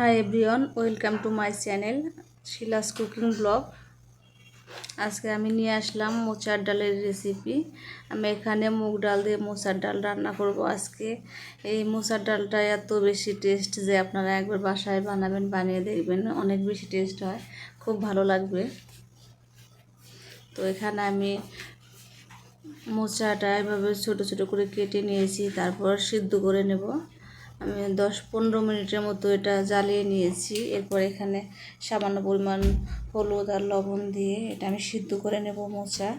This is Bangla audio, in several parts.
Hi everyone welcome to my channel Shila's cooking blog আজকে আমি নিয়ে আসলাম মোচার ডালের রেসিপি আমি এখানে মুগ ডাল দিয়ে মোচার ডাল রান্না করব আজকে। এই মোচার ডালটা এত বেশি টেস্ট যে আপনারা একবার বাসায় বানাবেন, বানিয়ে দেখবেন। অনেক বেশি টেস্ট হয়, খুব ভালো লাগবে। তো এখানে আমি মোচাটা এভাবে ছোট ছোট করে কেটে নিয়েছি, তারপর সিদ্ধ করে নেব। আমি দশ পনেরো মিনিটের মতো এটা জ্বালিয়ে নিয়েছি। এরপর এখানে সামান্য পরিমাণ হলুদ আর লবণ দিয়ে এটা আমি সিদ্ধ করে নেব মোচা।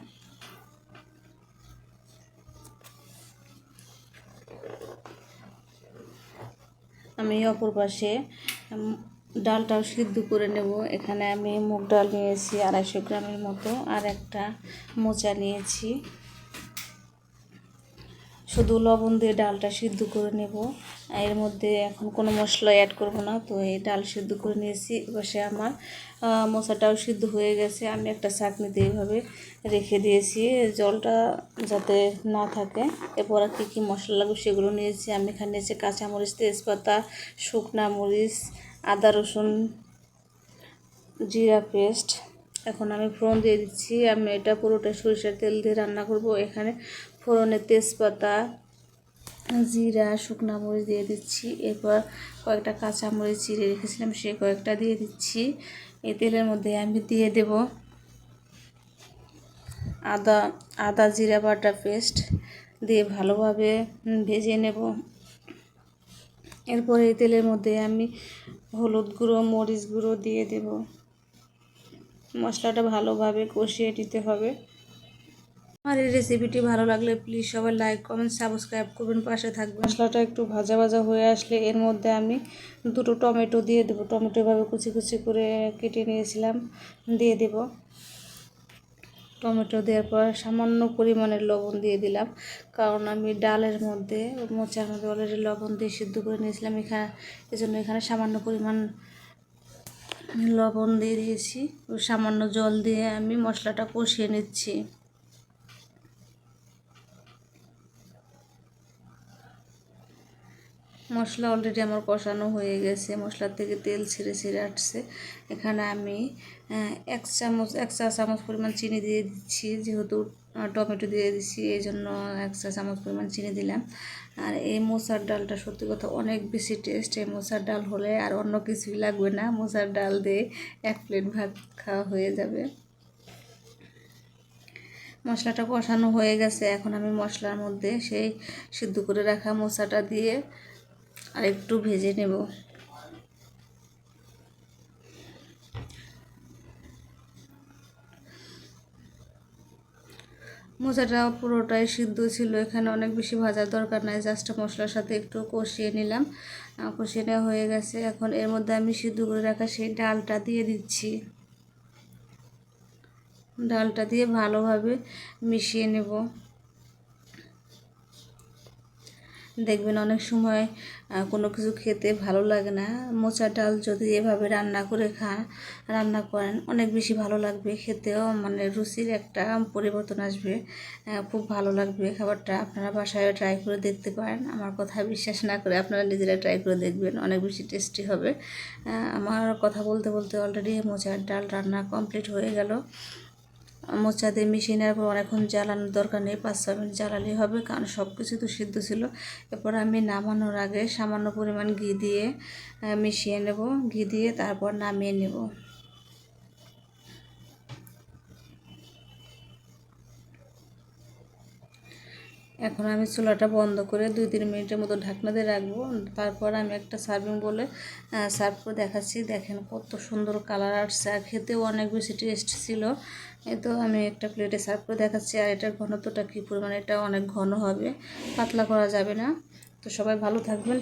আমি অপর পাশে ডালটাও সিদ্ধ করে নেব। এখানে আমি মুগ ডাল নিয়েছি আড়াইশো গ্রামের মতো, আর একটা মোচা নিয়েছি। শুধু লবণ দিয়ে ডালটা সিদ্ধ করে নেব। এর মধ্যে এখন কোনো মশলা অ্যাড করব না, তো এই ডাল সিদ্ধ করে নিয়েছি। এপাশে আমার মশাটাও সিদ্ধ হয়ে গেছে। আমি একটা চাকনিতে এইভাবে রেখে দিয়েছি। জলটা যাতে না থাকে, এরপর আর কী কী মশলা লাগবে সেগুলো নিয়েছি। আমি এখানে নিয়েছি কাঁচামরিচ, তেজপাতা, শুকনা মরিচ, আদা রসুন, জিরা পেস্ট এখন আমি ফোড়ন দিয়ে দিচ্ছি। আমি এটা পুরোটা সরিষার তেল দিয়ে রান্না করব। এখানে ফোড়নের তেজপাতা, জিরা, শুকনো মরিচ দিয়ে দিচ্ছি। এরপর কয়েকটা কাঁচা মরিচ চিড়ে রেখেছিলাম, সে কয়েকটা দিয়ে দিচ্ছি। এই তেলের মধ্যে আমি দিয়ে দেব আদা আদা, জিরা বাটা পেস্ট দিয়ে ভালোভাবে ভেজে নেব। এরপর এই তেলের মধ্যে আমি হলুদ গুঁড়ো, মরিচ গুঁড়ো দিয়ে দেব। মশলাটা ভালোভাবে কষিয়ে নিতে হবে। আমার এই রেসিপিটি ভালো লাগলে প্লিজ সবাই লাইক কমেন্ট সাবস্ক্রাইব করবেন পাশে থাকবেন। মশলাটা একটু ভাজা ভাজা হয়ে আসলে এর মধ্যে আমি দুটো টমেটো দিয়ে দেবো। টমেটো এভাবে কুচি কুচি করে কেটে নিয়েছিলাম দিয়ে দেব। টমেটো দেওয়ার পর সামান্য পরিমাণের লবণ দিয়ে দিলাম কারণ আমি ডালের মধ্যে মোচার মধ্যে অলরেডি লবণ দিয়ে সিদ্ধ করে নিয়েছিলাম। এখানে এজন্য এখানে সামান্য পরিমাণ লবণ দিয়ে দিয়েছি। সামান্য জল দিয়ে আমি মশলাটা কষিয়ে নিচ্ছি। মশলা অলরেডি আমার কষানো হয়ে গেছে। মশলার থেকে তেল ছেড়ে ছেড়ে আসছে। এখানে আমি এক চামচ, এক চা চামচ পরিমাণ চিনি দিয়ে দিচ্ছি। যেহেতু টমেটো দিয়ে দিচ্ছি এই জন্য এক চা চামচ পরিমাণ চিনি দিলাম। আর এই মোচার ডালটা সত্যি কথা অনেক বেশি টেস্ট এই মোচার ডাল হলে আর অন্য কিছুই লাগবে না। মোচার ডাল দিয়ে এক প্লেট ভাত খাওয়া হয়ে যাবে। মশলাটা কষানো হয়ে গেছে, এখন আমি মশলার মধ্যে সেই সিদ্ধ করে রাখা মোচাটা দিয়ে আর একটু ভেজে নেব। মোচাটা পুরোটাই সিদ্ধ ছিল। এখানে অনেক বেশি ভাজার দরকার নাই, জাস্ট মশলার সাথে একটু কষিয়ে নিলাম। কষিয়ে নেওয়া হয়ে গেছে। এখন এর মধ্যে আমি সিদ্ধ করে রাখা সেই ডালটা দিয়ে দিচ্ছি। ডালটা দিয়ে ভালোভাবে মিশিয়ে নেব। দেখবেন অনেক সময় কোনো কিছু খেতে ভালো লাগে না। মোচা ডাল যদি এভাবে রান্না করে খান, রান্না করেন, অনেক বেশি ভালো লাগবে। খেতেও মানে রুচির একটা পরিবর্তন আসবে। খুব ভালো লাগবে খাবারটা। আপনারা বাসায় ট্রাই করে দেখতে পারেন। আমার কথা বিশ্বাস না করে আপনারা নিজেরা ট্রাই করে দেখবেন। অনেক বেশি টেস্টি হবে। আমার কথা বলতে বলতে অলরেডি মোচার ডাল রান্না কমপ্লিট হয়ে গেল। মোচা দিয়ে মিশিয়ে নেওয়ার পর অনেকক্ষণ জ্বালানোর দরকার নেই, পাঁচ ছ মিনিট জ্বালালেই হবে। কারণ সব কিছু তো সিদ্ধ ছিল। এরপর আমি নামানোর আগে সামান্য পরিমাণ ঘি দিয়ে মিশিয়ে নেব। ঘি দিয়ে তারপর নামিয়ে নেব। এখন আমি চুলাটা বন্ধ করে দুই তিন মিনিটের মতো ঢাকনা দিয়ে রাখব। তারপর আমি একটা সার্ভিং বলে সার্ভ করে দেখাচ্ছি। দেখেন কত সুন্দর কালার আসছে আর খেতেও অনেক বেশি টেস্ট ছিল। তো আমি একটা প্লেটে সার্ভ করে দেখাচ্ছি। আর এটার ঘনত্বটা কী পরিমাণে? এটা অনেক ঘন হবে, পাতলা করা যাবে না। তো সবাই ভালো থাকবেন।